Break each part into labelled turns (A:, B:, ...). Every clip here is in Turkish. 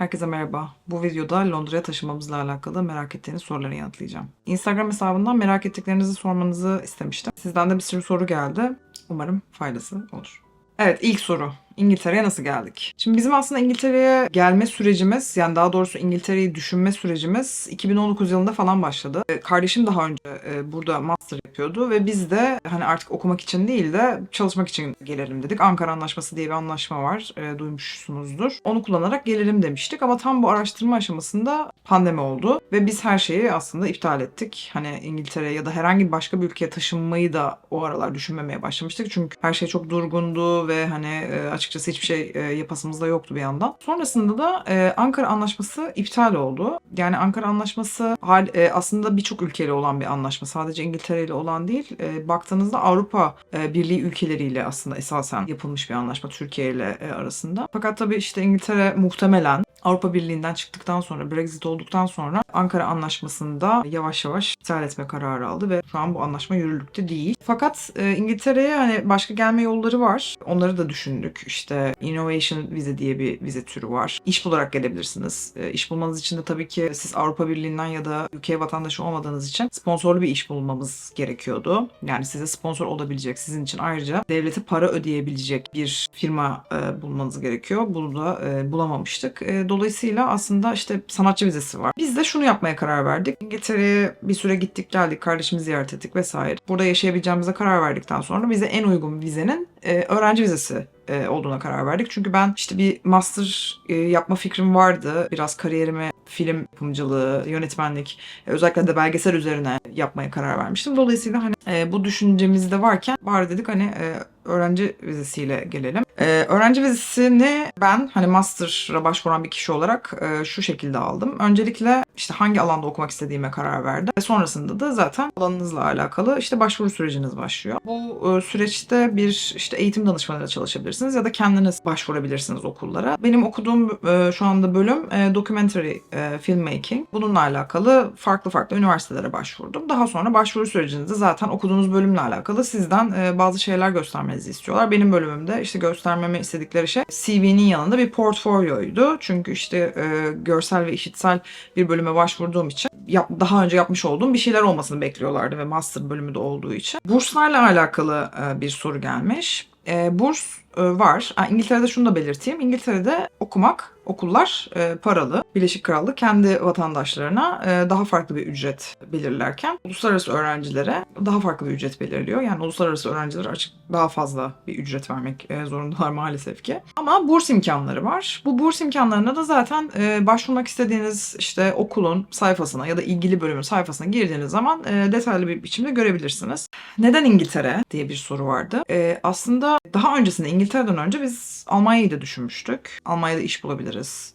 A: Herkese merhaba. Bu videoda Londra'ya taşınmamızla alakalı merak ettiğiniz soruları yanıtlayacağım. Instagram hesabından merak ettiklerinizi sormanızı istemiştim. Sizden de bir sürü soru geldi. Umarım faydası olur. Evet ilk soru. İngiltere'ye nasıl geldik? Şimdi bizim aslında İngiltere'ye gelme sürecimiz yani daha doğrusu İngiltere'yi düşünme sürecimiz 2019 yılında falan başladı. Ee, Kardeşim daha önce e, burada master yapıyordu ve biz de hani artık okumak için değil de çalışmak için gelelim dedik. Ankara Anlaşması diye bir anlaşma var. E, duymuşsunuzdur. Onu kullanarak gelelim demiştik ama tam bu araştırma aşamasında pandemi oldu ve biz her şeyi aslında iptal ettik. Hani İngiltere ya da herhangi bir başka bir ülkeye taşınmayı da o aralar düşünmemeye başlamıştık. Çünkü her şey çok durgundu ve hani e, açıkçası hiçbir şey e, yapasımız da yoktu bir yandan. Sonrasında da e, Ankara Anlaşması iptal oldu. Yani Ankara Anlaşması hal, e, aslında birçok ülkeyle olan bir anlaşma. Sadece İngiltere ile olan değil. E, baktığınızda Avrupa e, Birliği ülkeleriyle aslında esasen yapılmış bir anlaşma Türkiye ile e, arasında. Fakat tabii işte İngiltere muhtemelen Avrupa Birliği'nden çıktıktan sonra, Brexit olduktan sonra Ankara Anlaşması'nda yavaş yavaş iptal etme kararı aldı ve şu an bu anlaşma yürürlükte değil. Fakat e, İngiltere'ye hani başka gelme yolları var. Onları da düşündük. İşte Innovation vize diye bir vize türü var. İş bularak gelebilirsiniz. E, iş bulmanız için de tabii ki siz Avrupa Birliği'nden ya da UK vatandaşı olmadığınız için sponsorlu bir iş bulmamız gerekiyordu. Yani size sponsor olabilecek, sizin için ayrıca devlete para ödeyebilecek bir firma e, bulmanız gerekiyor. Bunu da e, bulamamıştık. E, dolayısıyla aslında işte sanatçı vizesi var. Biz de şunu yapmaya karar verdik. İngiltere'ye bir süre gittik geldik, kardeşimi ziyaret ettik vesaire. Burada yaşayabileceğimize karar verdikten sonra bize en uygun vizenin e, öğrenci vizesi e, olduğuna karar verdik. Çünkü ben işte bir master e, yapma fikrim vardı. Biraz kariyerimi film yapımcılığı, yönetmenlik, e, özellikle de belgesel üzerine yapmaya karar vermiştim. Dolayısıyla hani e, bu düşüncemizde varken bari dedik hani e, öğrenci vizesiyle gelelim. E, öğrenci vizesini ben hani master'a başvuran bir kişi olarak e, şu şekilde aldım. Öncelikle işte hangi alanda okumak istediğime karar verdim. Ve sonrasında da zaten alanınızla alakalı işte başvuru süreciniz başlıyor. Bu e, süreçte bir işte eğitim danışmanıyla çalışabilirsiniz ya da kendiniz başvurabilirsiniz okullara. Benim okuduğum e, şu anda bölüm e, documentary e, filmmaking. Bununla alakalı farklı farklı üniversitelere başvurdum. Daha sonra başvuru sürecinizde zaten okuduğunuz bölümle alakalı sizden bazı şeyler göstermenizi istiyorlar. Benim bölümümde işte göstermemi istedikleri şey CV'nin yanında bir portfolyoydu. Çünkü işte görsel ve işitsel bir bölüme başvurduğum için yap, daha önce yapmış olduğum bir şeyler olmasını bekliyorlardı ve master bölümü de olduğu için. Burslarla alakalı e, bir soru gelmiş. E, burs e, var. Ha, İngiltere'de şunu da belirteyim. İngiltere'de okumak, okullar e, paralı. Birleşik Krallık kendi vatandaşlarına e, daha farklı bir ücret belirlerken uluslararası öğrencilere daha farklı bir ücret belirliyor. Yani uluslararası öğrenciler açık daha fazla bir ücret vermek e, zorundalar maalesef ki. Ama burs imkanları var. Bu burs imkanlarına da zaten e, başvurmak istediğiniz işte okulun sayfasına ya da ilgili bölümün sayfasına girdiğiniz zaman e, detaylı bir biçimde görebilirsiniz. Neden İngiltere diye bir soru vardı. E, aslında daha öncesinde İngiltere'den önce biz Almanya'yı da düşünmüştük. Almanya'da iş bulabiliriz.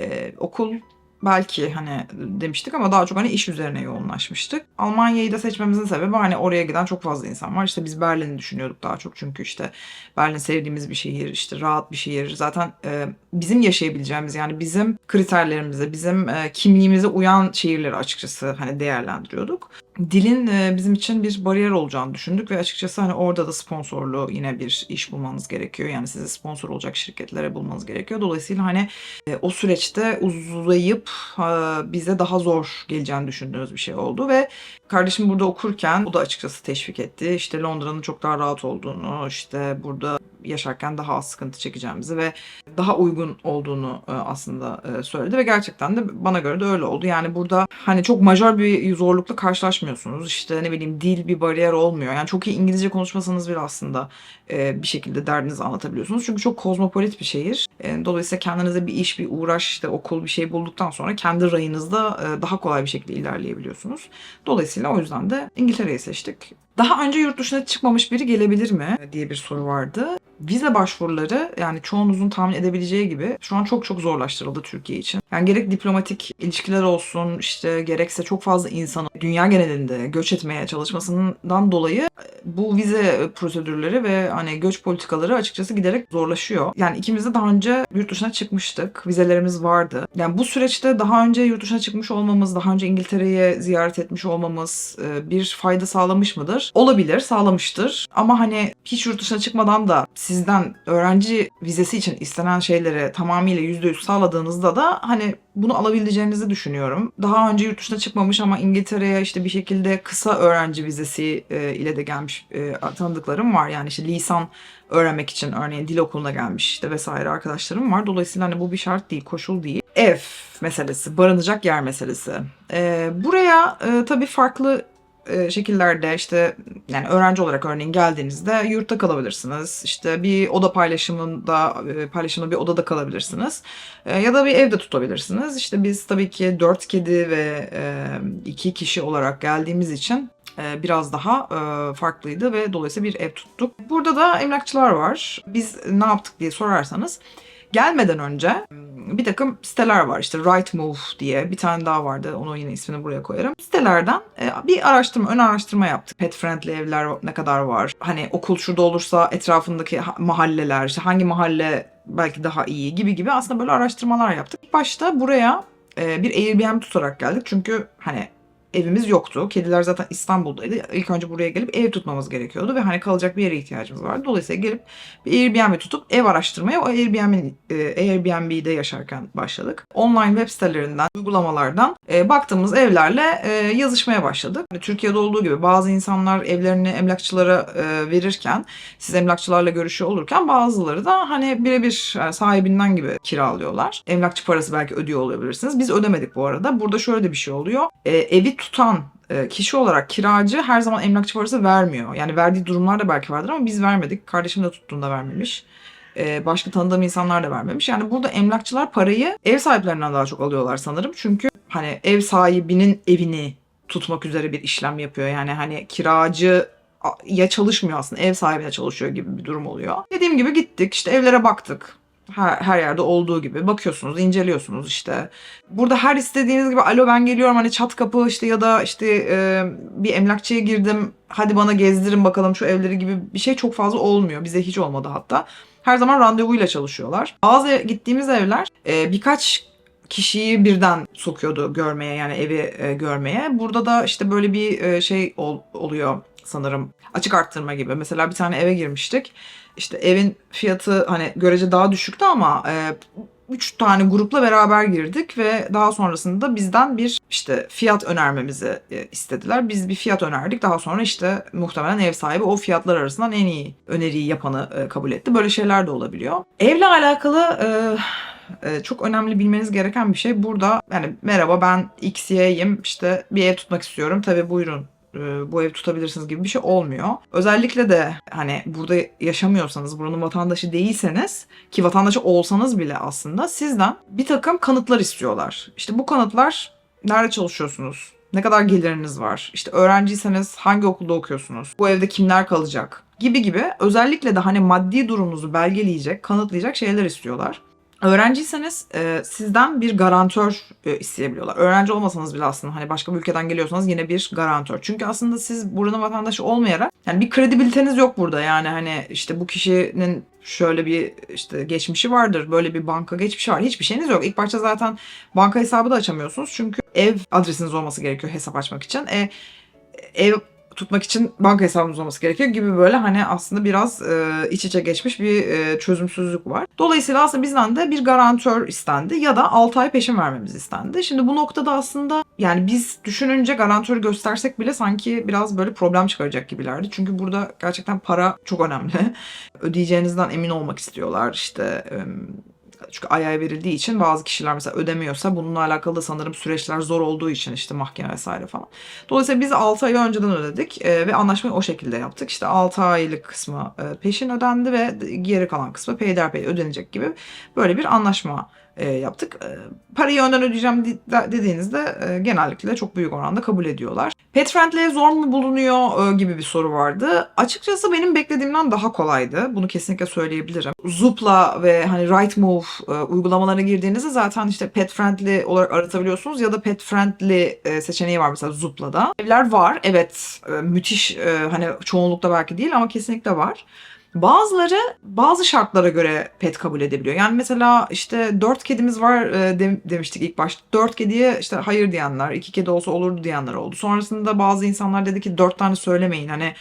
A: E, okul belki hani demiştik ama daha çok hani iş üzerine yoğunlaşmıştık. Almanya'yı da seçmemizin sebebi hani oraya giden çok fazla insan var. İşte biz Berlin'i düşünüyorduk daha çok çünkü işte Berlin sevdiğimiz bir şehir, işte rahat bir şehir. Zaten e, bizim yaşayabileceğimiz yani bizim kriterlerimize, bizim e, kimliğimize uyan şehirleri açıkçası hani değerlendiriyorduk. Dilin e, bizim için bir bariyer olacağını düşündük ve açıkçası hani orada da sponsorlu yine bir iş bulmanız gerekiyor. Yani size sponsor olacak şirketlere bulmanız gerekiyor. Dolayısıyla hani e, o süreçte uzayıp e, bize daha zor geleceğini düşündüğümüz bir şey oldu ve kardeşim burada okurken o da açıkçası teşvik etti. İşte Londra'nın çok daha rahat olduğunu, işte burada yaşarken daha az sıkıntı çekeceğimizi ve daha uygun olduğunu e, aslında e, söyledi ve gerçekten de bana göre de öyle oldu. Yani burada hani çok majör bir zorlukla karşılaşmıyorsunuz. İşte ne bileyim dil bir bariyer olmuyor. Yani çok iyi İngilizce konuşmasanız bile aslında e, bir şekilde derdinizi anlatabiliyorsunuz. Çünkü çok kozmopolit bir şehir. Dolayısıyla kendinize bir iş, bir uğraş, işte okul bir şey bulduktan sonra kendi rayınızda daha kolay bir şekilde ilerleyebiliyorsunuz. Dolayısıyla o yüzden de İngiltere'yi seçtik. Daha önce yurt dışına çıkmamış biri gelebilir mi diye bir soru vardı. Vize başvuruları yani çoğunuzun tahmin edebileceği gibi şu an çok çok zorlaştırıldı Türkiye için. Yani gerek diplomatik ilişkiler olsun işte gerekse çok fazla insanın dünya genelinde göç etmeye çalışmasından dolayı e, bu vize prosedürleri ve hani göç politikaları açıkçası giderek zorlaşıyor. Yani ikimiz de daha önce yurt dışına çıkmıştık. Vizelerimiz vardı. Yani bu süreçte daha önce yurt dışına çıkmış olmamız, daha önce İngiltere'ye ziyaret etmiş olmamız e, bir fayda sağlamış mıdır? Olabilir, sağlamıştır. Ama hani hiç yurt dışına çıkmadan da sizden öğrenci vizesi için istenen şeyleri tamamıyla %100 sağladığınızda da hani bunu alabileceğinizi düşünüyorum. Daha önce yurt dışına çıkmamış ama İngiltere'ye işte bir şekilde kısa öğrenci vizesi e, ile de gelmiş e, tanıdıklarım var. Yani işte lisan öğrenmek için örneğin dil okuluna gelmiş işte vesaire arkadaşlarım var. Dolayısıyla hani bu bir şart değil, koşul değil. Ev meselesi, barınacak yer meselesi. E, buraya e, tabii farklı şekillerde işte yani öğrenci olarak örneğin geldiğinizde yurtta kalabilirsiniz. İşte bir oda paylaşımında e, paylaşımlı bir odada kalabilirsiniz. E, ya da bir evde tutabilirsiniz. İşte biz tabii ki dört kedi ve e, iki kişi olarak geldiğimiz için e, biraz daha e, farklıydı ve dolayısıyla bir ev tuttuk. Burada da emlakçılar var. Biz ne yaptık diye sorarsanız gelmeden önce bir takım siteler var. İşte Rightmove diye bir tane daha vardı. Onu yine ismini buraya koyarım. Sitelerden e, bir araştırma, ön araştırma yaptık. Pet friendly evler ne kadar var? Hani okul şurada olursa etrafındaki ha- mahalleler, işte hangi mahalle belki daha iyi gibi gibi aslında böyle araştırmalar yaptık. İlk başta buraya e, bir Airbnb tutarak geldik. Çünkü hani evimiz yoktu. Kediler zaten İstanbul'daydı. İlk önce buraya gelip ev tutmamız gerekiyordu ve hani kalacak bir yere ihtiyacımız vardı. Dolayısıyla gelip bir Airbnb tutup ev araştırmaya o Airbnb, e, Airbnb'de yaşarken başladık. Online web sitelerinden, uygulamalardan e, baktığımız evlerle e, yazışmaya başladık. Hani Türkiye'de olduğu gibi bazı insanlar evlerini emlakçılara verirken, siz emlakçılarla görüşüyor olurken bazıları da hani birebir sahibinden gibi kiralıyorlar. Emlakçı parası belki ödüyor olabilirsiniz. Biz ödemedik bu arada. Burada şöyle de bir şey oluyor. Evi tutan e, kişi olarak kiracı her zaman emlakçı parası vermiyor. Yani verdiği durumlar da belki vardır ama biz vermedik. Kardeşim de tuttuğunda vermemiş. E, Başka tanıdığım insanlar da vermemiş. Yani burada emlakçılar parayı ev sahiplerinden daha çok alıyorlar sanırım. Çünkü hani ev sahibinin evini tutmak üzere bir işlem yapıyor. Yani hani kiracı ya çalışmıyor aslında ev sahibine çalışıyor gibi bir durum oluyor. Dediğim gibi gittik işte evlere baktık. Her, her yerde olduğu gibi bakıyorsunuz, inceliyorsunuz işte. Burada her istediğiniz gibi alo ben geliyorum hani çat kapı işte ya da işte e, bir emlakçıya girdim hadi bana gezdirin bakalım şu evleri gibi bir şey çok fazla olmuyor. Bize hiç olmadı hatta. Her zaman randevuyla çalışıyorlar. Bazı gittiğimiz evler e, birkaç kişiyi birden sokuyordu görmeye yani evi e, görmeye. Burada da işte böyle bir e, şey ol- oluyor sanırım. Açık arttırma gibi. Mesela bir tane eve girmiştik. İşte evin fiyatı hani görece daha düşüktü ama e, üç tane grupla beraber girdik ve daha sonrasında bizden bir işte fiyat önermemizi e, istediler. Biz bir fiyat önerdik. Daha sonra işte muhtemelen ev sahibi o fiyatlar arasından en iyi öneriyi yapanı e, kabul etti. Böyle şeyler de olabiliyor. Evle alakalı e, çok önemli bilmeniz gereken bir şey burada yani merhaba ben XY'yim işte bir ev tutmak istiyorum tabii buyurun bu ev tutabilirsiniz gibi bir şey olmuyor. Özellikle de hani burada yaşamıyorsanız, buranın vatandaşı değilseniz ki vatandaşı olsanız bile aslında sizden bir takım kanıtlar istiyorlar. İşte bu kanıtlar nerede çalışıyorsunuz? Ne kadar geliriniz var? İşte öğrenciyseniz hangi okulda okuyorsunuz? Bu evde kimler kalacak? Gibi gibi özellikle de hani maddi durumunuzu belgeleyecek, kanıtlayacak şeyler istiyorlar. Öğrenciyseniz e, sizden bir garantör e, isteyebiliyorlar. Öğrenci olmasanız bile aslında hani başka bir ülkeden geliyorsanız yine bir garantör. Çünkü aslında siz buranın vatandaşı olmayarak yani bir kredibiliteniz yok burada. Yani hani işte bu kişinin şöyle bir işte geçmişi vardır, böyle bir banka geçmişi var. Hiçbir şeyiniz yok. İlk başta zaten banka hesabı da açamıyorsunuz. Çünkü ev adresiniz olması gerekiyor hesap açmak için. E, ev tutmak için banka hesabınız olması gerekiyor gibi böyle hani aslında biraz e, iç içe geçmiş bir e, çözümsüzlük var. Dolayısıyla aslında bizden de bir garantör istendi ya da 6 ay peşin vermemiz istendi. Şimdi bu noktada aslında yani biz düşününce garantörü göstersek bile sanki biraz böyle problem çıkaracak gibilerdi. Çünkü burada gerçekten para çok önemli. Ödeyeceğinizden emin olmak istiyorlar işte e, çünkü ay ay verildiği için bazı kişiler mesela ödemiyorsa bununla alakalı da sanırım süreçler zor olduğu için işte mahkeme vesaire falan. Dolayısıyla biz 6 ay önceden ödedik e, ve anlaşmayı o şekilde yaptık. İşte 6 aylık kısmı e, peşin ödendi ve geri kalan kısmı peyderpey ödenecek gibi böyle bir anlaşma e, yaptık. E, parayı önden ödeyeceğim de- de- dediğinizde e, genellikle çok büyük oranda kabul ediyorlar. Pet friendly zor mu bulunuyor e, gibi bir soru vardı. Açıkçası benim beklediğimden daha kolaydı. Bunu kesinlikle söyleyebilirim. Zoopla ve hani Right Move e, uygulamalarına girdiğinizde zaten işte pet friendly olarak aratabiliyorsunuz ya da pet friendly e, seçeneği var mesela Zoopla'da. Evler var. Evet e, müthiş e, hani çoğunlukta belki değil ama kesinlikle var. Bazıları bazı şartlara göre pet kabul edebiliyor. Yani mesela işte dört kedimiz var e, dem- demiştik ilk başta. Dört kediye işte hayır diyenler, iki kedi olsa olurdu diyenler oldu. Sonrasında bazı insanlar dedi ki dört tane söylemeyin hani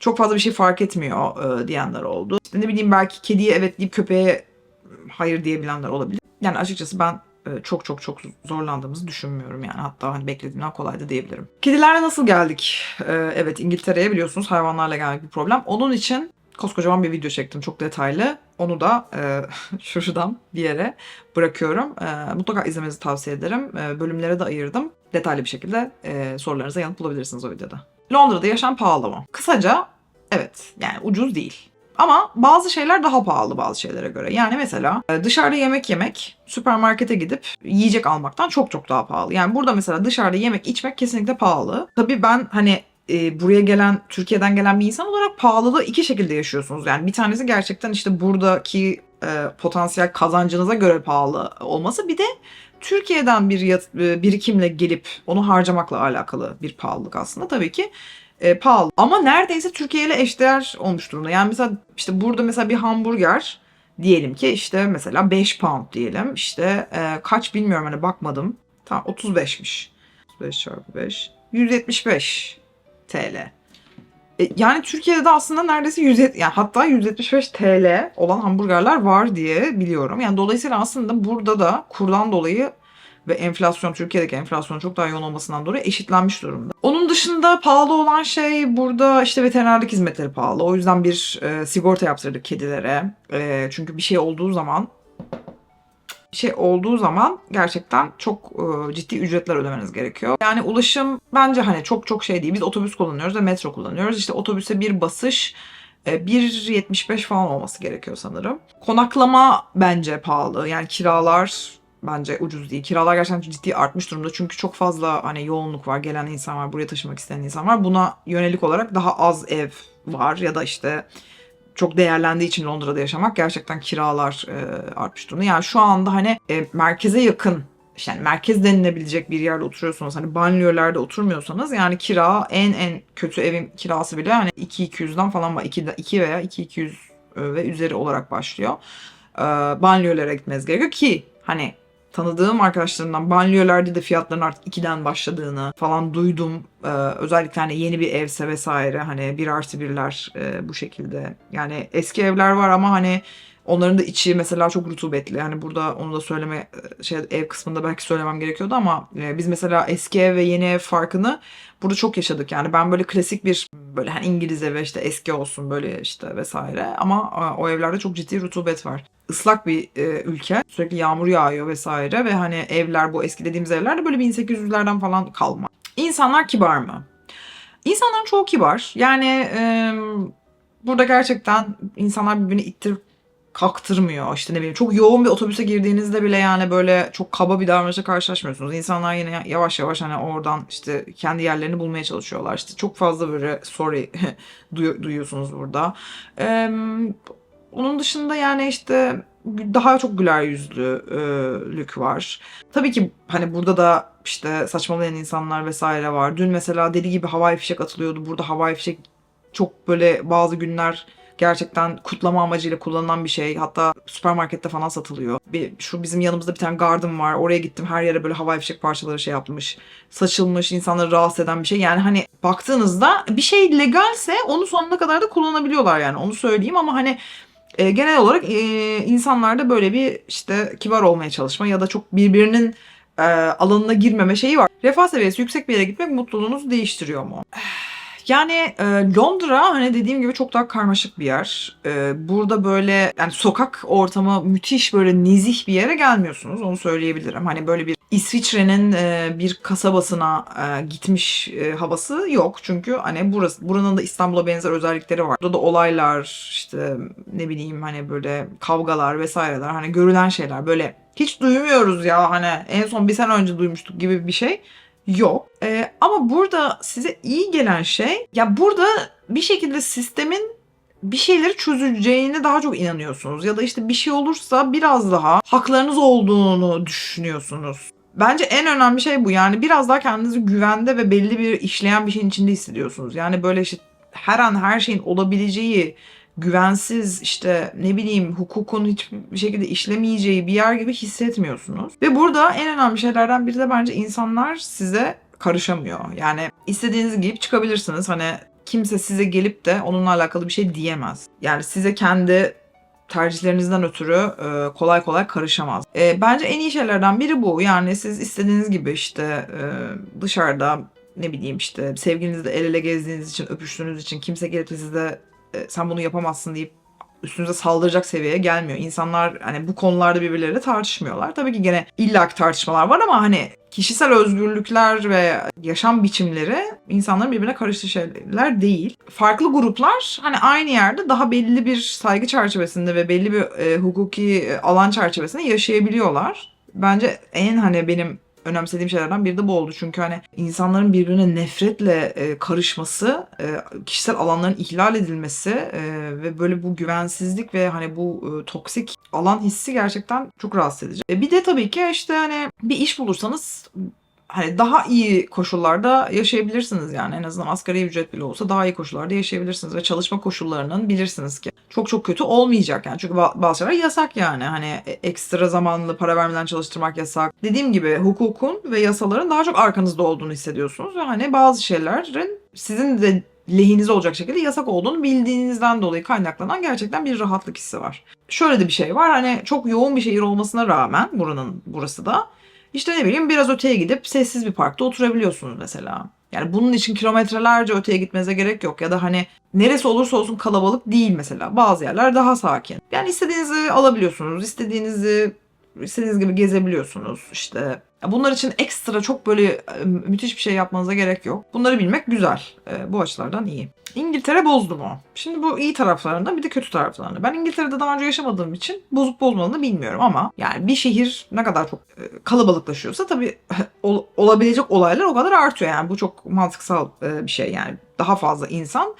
A: çok fazla bir şey fark etmiyor e, diyenler oldu. İşte ne bileyim belki kediye evet deyip köpeğe hayır diyebilenler olabilir. Yani açıkçası ben e, çok çok çok zorlandığımızı düşünmüyorum yani. Hatta hani beklediğimden kolaydı diyebilirim. Kedilerle nasıl geldik? E, evet İngiltere'ye biliyorsunuz hayvanlarla gelmek bir problem. Onun için koskocaman bir video çektim çok detaylı. Onu da e, şuradan bir yere bırakıyorum. E, mutlaka izlemenizi tavsiye ederim. E, bölümlere de ayırdım. Detaylı bir şekilde e, sorularınıza yanıt bulabilirsiniz o videoda. Londra'da yaşam pahalı mı? Kısaca evet yani ucuz değil. Ama bazı şeyler daha pahalı bazı şeylere göre. Yani mesela e, dışarıda yemek yemek, süpermarkete gidip yiyecek almaktan çok çok daha pahalı. Yani burada mesela dışarıda yemek içmek kesinlikle pahalı. Tabii ben hani e, buraya gelen, Türkiye'den gelen bir insan olarak pahalılığı iki şekilde yaşıyorsunuz. Yani bir tanesi gerçekten işte buradaki e, potansiyel kazancınıza göre pahalı olması. Bir de Türkiye'den bir yat- e, birikimle gelip onu harcamakla alakalı bir pahalılık aslında. Tabii ki e, pahalı. Ama neredeyse Türkiye ile eşdeğer olmuş durumda. Yani mesela işte burada mesela bir hamburger diyelim ki işte mesela 5 pound diyelim. İşte e, kaç bilmiyorum hani bakmadım. Tamam 35'miş. 35 çarpı 5. 175 TL. E, yani Türkiye'de de aslında neredeyse 100 yani hatta 175 TL olan hamburgerler var diye biliyorum. Yani dolayısıyla aslında burada da kurdan dolayı ve enflasyon Türkiye'deki enflasyon çok daha yoğun olmasından dolayı eşitlenmiş durumda. Onun dışında pahalı olan şey burada işte veterinerlik hizmetleri pahalı. O yüzden bir e, sigorta yaptırdık kedilere. E, çünkü bir şey olduğu zaman şey olduğu zaman gerçekten çok e, ciddi ücretler ödemeniz gerekiyor. Yani ulaşım bence hani çok çok şey değil. Biz otobüs kullanıyoruz ve metro kullanıyoruz. İşte otobüse bir basış e, 1.75 falan olması gerekiyor sanırım. Konaklama bence pahalı. Yani kiralar bence ucuz değil. Kiralar gerçekten ciddi artmış durumda. Çünkü çok fazla hani yoğunluk var. Gelen insan var. Buraya taşımak isteyen insan var. Buna yönelik olarak daha az ev var. Ya da işte çok değerlendiği için Londra'da yaşamak gerçekten kiralar e, artmış durumda. Yani şu anda hani e, merkeze yakın işte yani merkez denilebilecek bir yerde oturuyorsanız hani banliyölerde oturmuyorsanız yani kira en en kötü evin kirası bile hani 2-200'den falan var. 2, 2 veya 2-200 ve üzeri olarak başlıyor. E, banliyölere gitmeniz gerekiyor ki hani tanıdığım arkadaşlarımdan banliyölerde de fiyatların artık 2'den başladığını falan duydum. Ee, özellikle hani yeni bir evse vesaire hani bir artı birler e, bu şekilde. Yani eski evler var ama hani onların da içi mesela çok rutubetli. Yani burada onu da söyleme şey ev kısmında belki söylemem gerekiyordu ama e, biz mesela eski ev ve yeni ev farkını burada çok yaşadık. Yani ben böyle klasik bir böyle hani İngiliz evi işte eski olsun böyle işte vesaire ama e, o evlerde çok ciddi rutubet var ıslak bir e, ülke. Sürekli yağmur yağıyor vesaire ve hani evler bu eski dediğimiz evler de böyle 1800'lerden falan kalma. İnsanlar kibar mı? İnsanların çoğu kibar. Yani e, burada gerçekten insanlar birbirini ittirip kaktırmıyor. İşte ne bileyim çok yoğun bir otobüse girdiğinizde bile yani böyle çok kaba bir davranışla karşılaşmıyorsunuz. İnsanlar yine yavaş yavaş hani oradan işte kendi yerlerini bulmaya çalışıyorlar. İşte çok fazla böyle sorry duyu- duyuyorsunuz burada. Eee onun dışında yani işte daha çok güler yüzlülük var. Tabii ki hani burada da işte saçmalayan insanlar vesaire var. Dün mesela deli gibi havai fişek atılıyordu. Burada havai fişek çok böyle bazı günler gerçekten kutlama amacıyla kullanılan bir şey. Hatta süpermarkette falan satılıyor. Bir, şu bizim yanımızda bir tane garden var. Oraya gittim. Her yere böyle havai fişek parçaları şey yapmış. Saçılmış, insanları rahatsız eden bir şey. Yani hani baktığınızda bir şey legalse onu sonuna kadar da kullanabiliyorlar yani. Onu söyleyeyim ama hani e, genel olarak e, insanlarda böyle bir işte kibar olmaya çalışma ya da çok birbirinin e, alanına girmeme şeyi var. Refah seviyesi yüksek bir yere gitmek mutluluğunuzu değiştiriyor mu? Yani e, Londra hani dediğim gibi çok daha karmaşık bir yer. E, burada böyle yani sokak ortamı müthiş böyle nezih bir yere gelmiyorsunuz onu söyleyebilirim. Hani böyle bir İsviçre'nin e, bir kasabasına e, gitmiş e, havası yok. Çünkü hani burası buranın da İstanbul'a benzer özellikleri var. Burada da olaylar işte ne bileyim hani böyle kavgalar vesaireler hani görülen şeyler böyle hiç duymuyoruz ya hani en son bir sene önce duymuştuk gibi bir şey yok. E, ama burada size iyi gelen şey ya burada bir şekilde sistemin bir şeyleri çözüleceğine daha çok inanıyorsunuz. Ya da işte bir şey olursa biraz daha haklarınız olduğunu düşünüyorsunuz. Bence en önemli şey bu. Yani biraz daha kendinizi güvende ve belli bir işleyen bir şeyin içinde hissediyorsunuz. Yani böyle işte her an her şeyin olabileceği, güvensiz işte ne bileyim hukukun hiçbir şekilde işlemeyeceği bir yer gibi hissetmiyorsunuz. Ve burada en önemli şeylerden biri de bence insanlar size karışamıyor. Yani istediğinizi giyip çıkabilirsiniz. Hani kimse size gelip de onunla alakalı bir şey diyemez. Yani size kendi tercihlerinizden ötürü e, kolay kolay karışamaz. E, bence en iyi şeylerden biri bu. Yani siz istediğiniz gibi işte e, dışarıda ne bileyim işte sevgilinizle el ele gezdiğiniz için, öpüştüğünüz için kimse gelip de size e, sen bunu yapamazsın deyip üstünüze saldıracak seviyeye gelmiyor. İnsanlar hani bu konularda birbirleriyle tartışmıyorlar. Tabii ki gene illaki tartışmalar var ama hani kişisel özgürlükler ve yaşam biçimleri insanların birbirine karıştığı şeyler değil. Farklı gruplar hani aynı yerde daha belli bir saygı çerçevesinde ve belli bir e, hukuki e, alan çerçevesinde yaşayabiliyorlar. Bence en hani benim önemsediğim şeylerden biri de bu oldu. Çünkü hani insanların birbirine nefretle e, karışması, e, kişisel alanların ihlal edilmesi e, ve böyle bu güvensizlik ve hani bu e, toksik alan hissi gerçekten çok rahatsız edici. E, bir de tabii ki işte hani bir iş bulursanız hani daha iyi koşullarda yaşayabilirsiniz yani en azından asgari ücret bile olsa daha iyi koşullarda yaşayabilirsiniz ve çalışma koşullarının bilirsiniz ki çok çok kötü olmayacak yani çünkü ba- bazı şeyler yasak yani hani e- ekstra zamanlı para vermeden çalıştırmak yasak. Dediğim gibi hukukun ve yasaların daha çok arkanızda olduğunu hissediyorsunuz ve hani bazı şeylerin sizin de lehinize olacak şekilde yasak olduğunu bildiğinizden dolayı kaynaklanan gerçekten bir rahatlık hissi var. Şöyle de bir şey var hani çok yoğun bir şehir olmasına rağmen buranın burası da işte ne bileyim biraz öteye gidip sessiz bir parkta oturabiliyorsunuz mesela. Yani bunun için kilometrelerce öteye gitmenize gerek yok. Ya da hani neresi olursa olsun kalabalık değil mesela. Bazı yerler daha sakin. Yani istediğinizi alabiliyorsunuz. istediğinizi istediğiniz gibi gezebiliyorsunuz. İşte bunlar için ekstra çok böyle e, müthiş bir şey yapmanıza gerek yok. Bunları bilmek güzel. E, bu açılardan iyi. İngiltere bozdu mu? Şimdi bu iyi taraflarında bir de kötü taraflarında. Ben İngiltere'de daha önce yaşamadığım için bozup bozmadığını bilmiyorum ama yani bir şehir ne kadar çok e, kalabalıklaşıyorsa tabii ol- olabilecek olaylar o kadar artıyor. Yani bu çok mantıksal bir şey yani. Daha fazla insan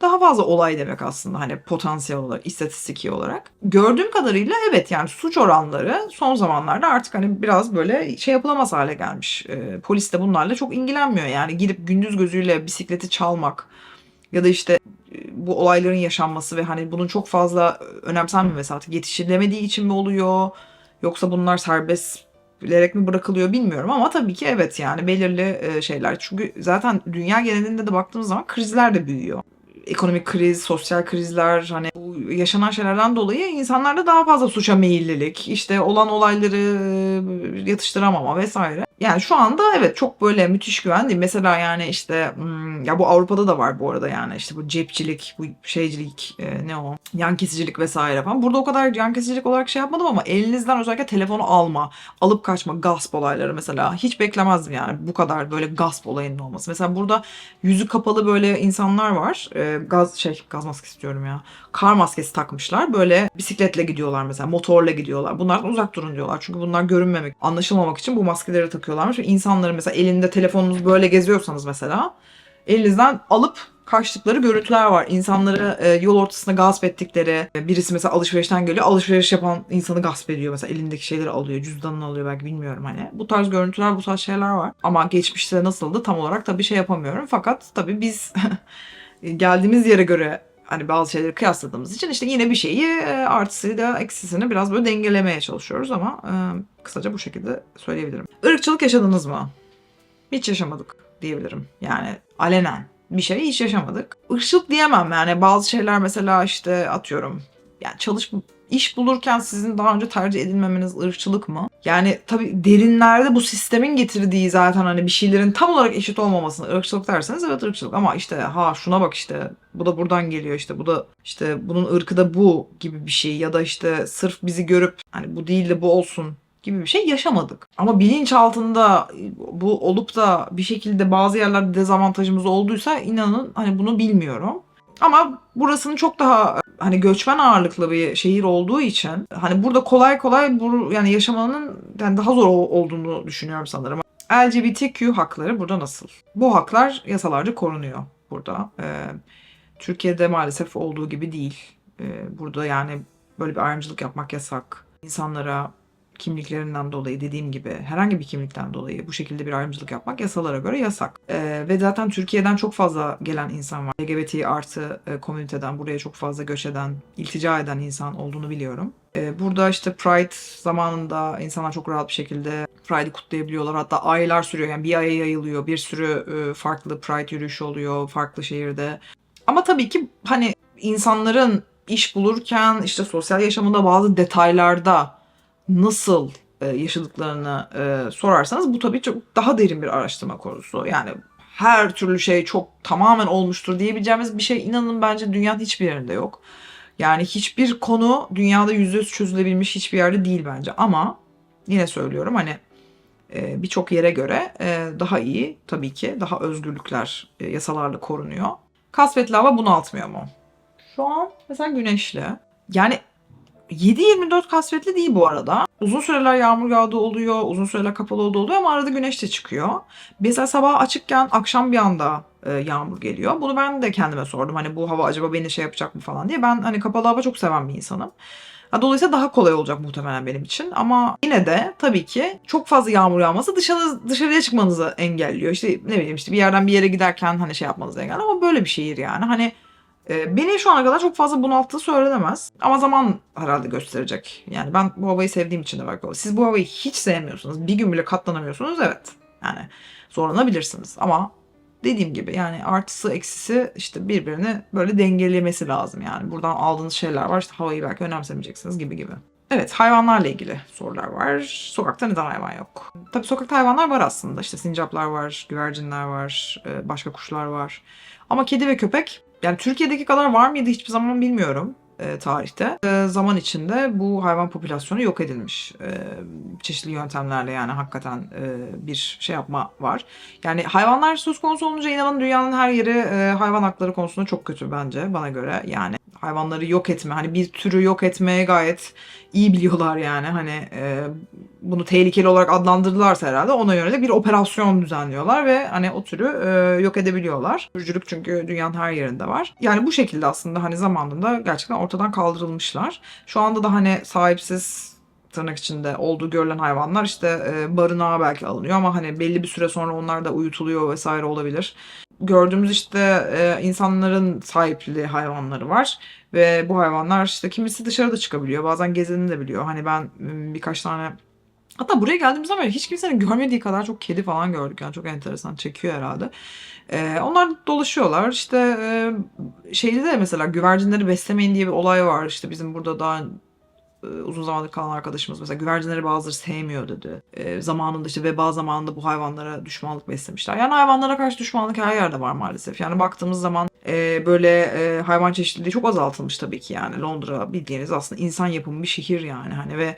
A: daha fazla olay demek aslında hani potansiyel olarak, istatistiki olarak. Gördüğüm kadarıyla evet yani suç oranları son zamanlarda artık hani biraz böyle şey yapılamaz hale gelmiş. E, polis de bunlarla çok ilgilenmiyor yani gidip gündüz gözüyle bisikleti çalmak ya da işte e, bu olayların yaşanması ve hani bunun çok fazla önemsenmemesi artık yetiştirilemediği için mi oluyor yoksa bunlar serbest bilerek mi bırakılıyor bilmiyorum ama tabii ki evet yani belirli e, şeyler. Çünkü zaten dünya genelinde de baktığımız zaman krizler de büyüyor ekonomik kriz, sosyal krizler hani bu yaşanan şeylerden dolayı insanlarda daha fazla suça meyillilik, işte olan olayları yatıştıramama vesaire. Yani şu anda evet çok böyle müthiş güven değil. Mesela yani işte hmm, ya bu Avrupa'da da var bu arada yani işte bu cepçilik, bu şeycilik, e, ne o? Yan kesicilik vesaire falan. Burada o kadar yan kesicilik olarak şey yapmadım ama elinizden özellikle telefonu alma, alıp kaçma, gasp olayları mesela hiç beklemezdim yani bu kadar böyle gasp olayının olması. Mesela burada yüzü kapalı böyle insanlar var. E, gaz şey gaz maskesi istiyorum ya. Kar maskesi takmışlar. Böyle bisikletle gidiyorlar mesela, motorla gidiyorlar. Bunlardan uzak durun diyorlar. Çünkü bunlar görünmemek, anlaşılmamak için bu maskeleri takıyorlarmış. Ve mesela elinde telefonunuz böyle geziyorsanız mesela elinizden alıp kaçtıkları görüntüler var. İnsanları e, yol ortasında gasp ettikleri, e, birisi mesela alışverişten geliyor, alışveriş yapan insanı gasp ediyor. Mesela elindeki şeyleri alıyor, cüzdanını alıyor belki bilmiyorum hani. Bu tarz görüntüler, bu tarz şeyler var. Ama geçmişte nasıldı tam olarak tabii şey yapamıyorum. Fakat tabii biz geldiğimiz yere göre hani bazı şeyleri kıyasladığımız için işte yine bir şeyi e, artısıyla eksisini biraz böyle dengelemeye çalışıyoruz ama e, kısaca bu şekilde söyleyebilirim. Irkçılık yaşadınız mı? Hiç yaşamadık diyebilirim. Yani alenen bir şey hiç yaşamadık. Irkçılık diyemem yani bazı şeyler mesela işte atıyorum yani çalış iş bulurken sizin daha önce tercih edilmemeniz ırkçılık mı? Yani tabii derinlerde bu sistemin getirdiği zaten hani bir şeylerin tam olarak eşit olmamasını ırkçılık derseniz evet ırkçılık ama işte ha şuna bak işte bu da buradan geliyor işte bu da işte bunun ırkı da bu gibi bir şey ya da işte sırf bizi görüp hani bu değil de bu olsun gibi bir şey yaşamadık. Ama bilinç altında bu olup da bir şekilde bazı yerlerde dezavantajımız olduysa inanın hani bunu bilmiyorum. Ama burasının çok daha hani göçmen ağırlıklı bir şehir olduğu için hani burada kolay kolay bu yani yaşamanın yani daha zor ol- olduğunu düşünüyorum sanırım. LGBTQ hakları burada nasıl? Bu haklar yasalarca korunuyor burada. Ee, Türkiye'de maalesef olduğu gibi değil. Ee, burada yani böyle bir ayrımcılık yapmak yasak. İnsanlara kimliklerinden dolayı dediğim gibi herhangi bir kimlikten dolayı bu şekilde bir ayrımcılık yapmak yasalara göre yasak. Ee, ve zaten Türkiye'den çok fazla gelen insan var. LGBT artı e, komüniteden buraya çok fazla göç eden, iltica eden insan olduğunu biliyorum. Ee, burada işte Pride zamanında insanlar çok rahat bir şekilde Pride'i kutlayabiliyorlar. Hatta aylar sürüyor. Yani bir aya yayılıyor. Bir sürü e, farklı Pride yürüyüşü oluyor farklı şehirde. Ama tabii ki hani insanların iş bulurken işte sosyal yaşamında bazı detaylarda nasıl e, yaşadıklarını e, sorarsanız bu tabii çok daha derin bir araştırma konusu. Yani her türlü şey çok tamamen olmuştur diyebileceğimiz bir şey inanın bence dünyanın hiçbir yerinde yok. Yani hiçbir konu dünyada yüzde yüz çözülebilmiş hiçbir yerde değil bence. Ama yine söylüyorum hani e, birçok yere göre daha iyi tabii ki daha özgürlükler yasalarla korunuyor. Kasvetli hava bunaltmıyor mu? Şu an mesela güneşli. Yani 7-24 kasvetli değil bu arada. Uzun süreler yağmur yağdığı oluyor, uzun süreler kapalı olduğu oluyor ama arada güneş de çıkıyor. Mesela sabah açıkken akşam bir anda e, yağmur geliyor. Bunu ben de kendime sordum. Hani bu hava acaba beni şey yapacak mı falan diye. Ben hani kapalı hava çok seven bir insanım. Dolayısıyla daha kolay olacak muhtemelen benim için. Ama yine de tabii ki çok fazla yağmur yağması dışarı, dışarıya çıkmanızı engelliyor. İşte ne bileyim işte bir yerden bir yere giderken hani şey yapmanızı engelliyor. Ama böyle bir şehir yani. Hani beni şu ana kadar çok fazla bunalttığı söylenemez. Ama zaman herhalde gösterecek. Yani ben bu havayı sevdiğim için de belki o. Siz bu havayı hiç sevmiyorsunuz. Bir gün bile katlanamıyorsunuz. Evet. Yani zorlanabilirsiniz. Ama dediğim gibi yani artısı eksisi işte birbirini böyle dengelemesi lazım yani. Buradan aldığınız şeyler var işte havayı belki önemsemeyeceksiniz gibi gibi. Evet hayvanlarla ilgili sorular var. Sokakta neden hayvan yok? Tabii sokakta hayvanlar var aslında. İşte sincaplar var, güvercinler var, e, başka kuşlar var. Ama kedi ve köpek yani Türkiye'deki kadar var mıydı hiçbir zaman bilmiyorum e, tarihte. E, zaman içinde bu hayvan popülasyonu yok edilmiş. E, çeşitli yöntemlerle yani hakikaten e, bir şey yapma var. Yani hayvanlar söz konusu olunca inanın dünyanın her yeri e, hayvan hakları konusunda çok kötü bence bana göre. Yani hayvanları yok etme hani bir türü yok etmeye gayet iyi biliyorlar yani hani e, bunu tehlikeli olarak adlandırdılarsa herhalde ona yönelik bir operasyon düzenliyorlar ve hani o türü e, yok edebiliyorlar. Sürücülük çünkü dünyanın her yerinde var. Yani bu şekilde aslında hani zamanında gerçekten ortadan kaldırılmışlar. Şu anda da hani sahipsiz tırnak içinde olduğu görülen hayvanlar işte e, barınağa belki alınıyor ama hani belli bir süre sonra onlar da uyutuluyor vesaire olabilir. Gördüğümüz işte e, insanların sahipliği hayvanları var ve bu hayvanlar işte kimisi dışarıda çıkabiliyor bazen gezenebiliyor. Hani ben birkaç tane Hatta buraya geldiğimizden beri hiç kimsenin görmediği kadar çok kedi falan gördük. Yani çok enteresan çekiyor herhalde. Ee, onlar dolaşıyorlar. İşte e, şeyde de mesela güvercinleri beslemeyin diye bir olay var. İşte bizim burada daha e, uzun zamandır kalan arkadaşımız mesela güvercinleri bazıları sevmiyor dedi. E, zamanında işte veba zamanında bu hayvanlara düşmanlık beslemişler. Yani hayvanlara karşı düşmanlık her yerde var maalesef. Yani baktığımız zaman e, böyle e, hayvan çeşitliliği çok azaltılmış tabii ki yani. Londra bildiğiniz aslında insan yapımı bir şehir yani hani ve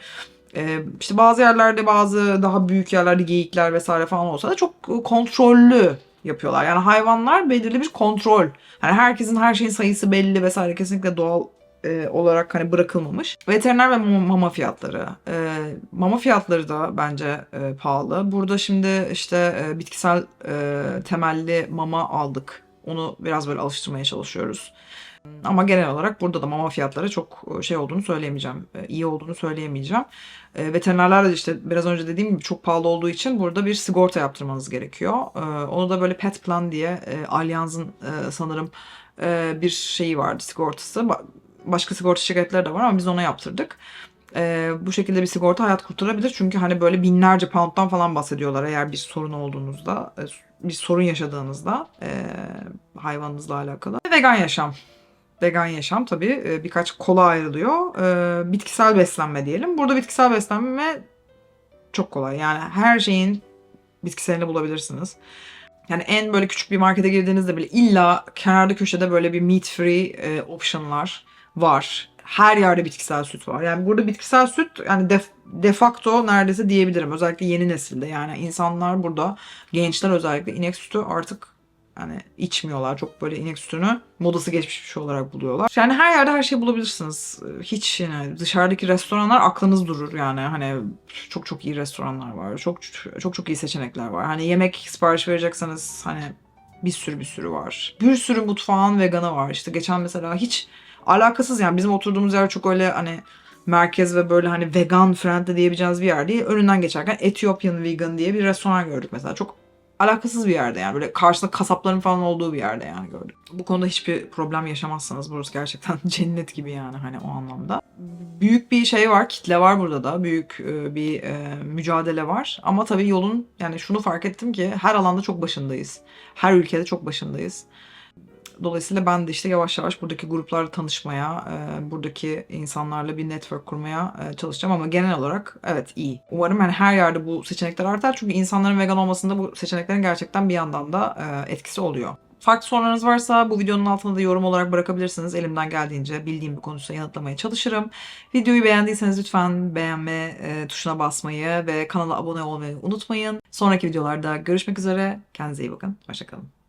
A: e, işte bazı yerlerde bazı daha büyük yerlerde geyikler vesaire falan olsa da çok kontrollü yapıyorlar. Yani hayvanlar belirli bir kontrol. Yani herkesin her şeyin sayısı belli vesaire kesinlikle doğal e, olarak hani bırakılmamış. Veteriner ve mama fiyatları. E, mama fiyatları da bence e, pahalı. Burada şimdi işte e, bitkisel e, temelli mama aldık. Onu biraz böyle alıştırmaya çalışıyoruz. Ama genel olarak burada da mama fiyatları çok şey olduğunu söyleyemeyeceğim. E, iyi olduğunu söyleyemeyeceğim. E, veterinerler de işte biraz önce dediğim gibi çok pahalı olduğu için burada bir sigorta yaptırmanız gerekiyor. E, onu da böyle pet plan diye e, Allianz'ın e, sanırım e, bir şeyi vardı sigortası. Ba- Başka sigorta şirketleri de var ama biz ona yaptırdık. E, bu şekilde bir sigorta hayat kurtarabilir. Çünkü hani böyle binlerce pound'dan falan bahsediyorlar eğer bir sorun olduğunuzda, e, bir sorun yaşadığınızda e, hayvanınızla alakalı. Vegan yaşam vegan yaşam tabii e, birkaç kola ayrılıyor. E, bitkisel beslenme diyelim. Burada bitkisel beslenme çok kolay. Yani her şeyin bitkiselini bulabilirsiniz. Yani en böyle küçük bir markete girdiğinizde bile illa kenarda köşede böyle bir meat free e, option'lar var. her yerde bitkisel süt var. Yani burada bitkisel süt yani de, de facto neredeyse diyebilirim. Özellikle yeni nesilde yani insanlar burada gençler özellikle inek sütü artık yani içmiyorlar. Çok böyle inek sütünü modası geçmiş bir şey olarak buluyorlar. Yani her yerde her şeyi bulabilirsiniz. Hiç yani dışarıdaki restoranlar aklınız durur yani. Hani çok çok iyi restoranlar var. Çok çok çok iyi seçenekler var. Hani yemek sipariş verecekseniz hani bir sürü bir sürü var. Bir sürü mutfağın veganı var. İşte geçen mesela hiç alakasız yani bizim oturduğumuz yer çok öyle hani merkez ve böyle hani vegan friendly diyebileceğiniz bir yer değil. Önünden geçerken Ethiopian Vegan diye bir restoran gördük mesela. Çok alakasız bir yerde yani böyle karşısında kasapların falan olduğu bir yerde yani gördük. Bu konuda hiçbir problem yaşamazsanız burası gerçekten cennet gibi yani hani o anlamda. Büyük bir şey var, kitle var burada da. Büyük e, bir e, mücadele var. Ama tabii yolun yani şunu fark ettim ki her alanda çok başındayız. Her ülkede çok başındayız. Dolayısıyla ben de işte yavaş yavaş buradaki gruplarla tanışmaya, e, buradaki insanlarla bir network kurmaya e, çalışacağım ama genel olarak evet iyi. Umarım yani her yerde bu seçenekler artar çünkü insanların vegan olmasında bu seçeneklerin gerçekten bir yandan da e, etkisi oluyor. Farklı sorularınız varsa bu videonun altına da yorum olarak bırakabilirsiniz. Elimden geldiğince bildiğim bir konuysa yanıtlamaya çalışırım. Videoyu beğendiyseniz lütfen beğenme e, tuşuna basmayı ve kanala abone olmayı unutmayın. Sonraki videolarda görüşmek üzere. Kendinize iyi bakın. Hoşçakalın.